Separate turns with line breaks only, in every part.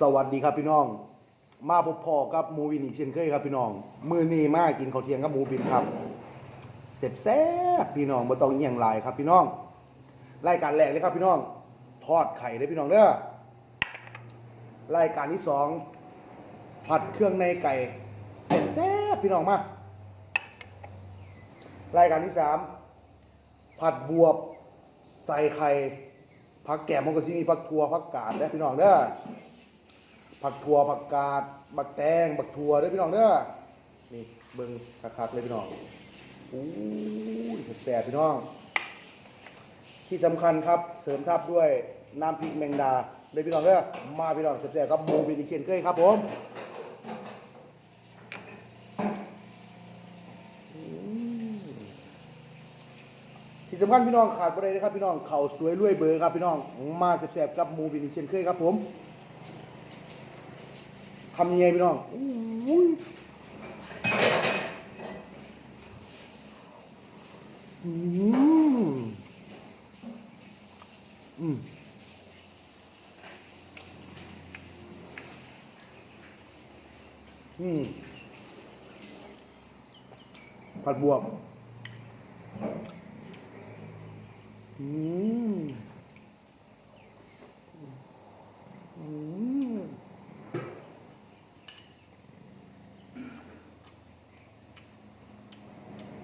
สวัสดีครับพี่น้อง มาพบพอกับหมูวินอีกเช่นเคยครับพี่น้อง มือนี้มากินข้าวเที่ยงกับหมูบินครับเสร็จแซ่บพี่น้องบ่ต้องเอียงหลายครับพี่น้องรายการแรกเลยครับพี่น้อง ทอดไข่เลยพี่น้องเด้อรายการที่สองผัดเครื่องในไก่เสร็จแซ่บพี่น้องมารายการที่สามผัดบวบใส่ไข่ผักแกมมันก็สิมีผักทัวผักกาดนะพี่น้องเด้อ ผักถั่วผักกาดบักแตงบักถั่วเด้วยพี่น้องเด้อนี่เบิ่งคักๆเลยพี่น้องอู้ยแซ่บพี่น้อง ที่สำคัญครับเสริมทับด้วยน้ำพริกแมงดาเลยพี่น้องเด้อมาพี่น้องแซ่บๆครับหมูบินอีกเชนเคยครับผมที่สำคัญพี่น้องขาดบ่ได้เลยครับพี่น้องเขาสวยรวยเบอร์ครับพี่น้องมาแซ่บๆกับหมูบินอีกเช่นเคยครับผม ทำยังไงพี่น้องอุ้ยอืมอืมอืมผัดบวบอืม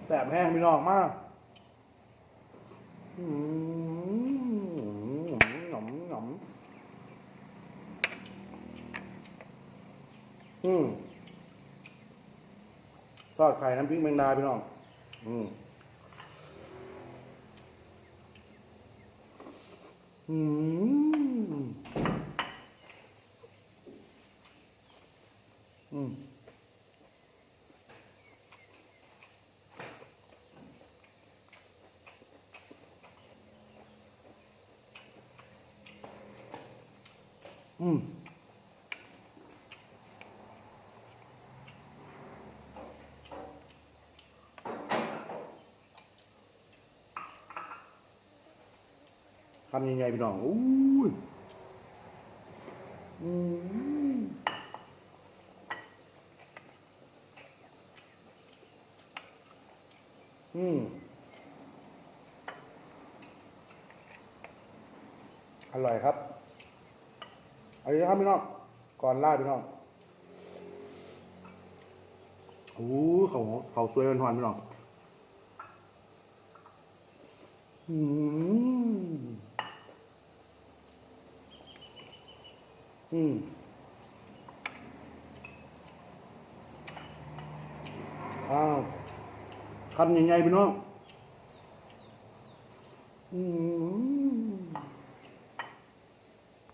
แบบแห้งพี่น้องมากอืมหนมหนมอืมทอดไข่น้ำพริกแมงดาพี่น้อง อืมอืมอืม อืมทำยังไงพี่น้องอู้ยอืมอืมอร่อยครับ อาดีครับพี่น้องก่อนล่าพี่น้องโอ้เขาเขาสวยหวานๆพี่น้องอืมอืมอ้าวทำยังไงพี่น้องอืม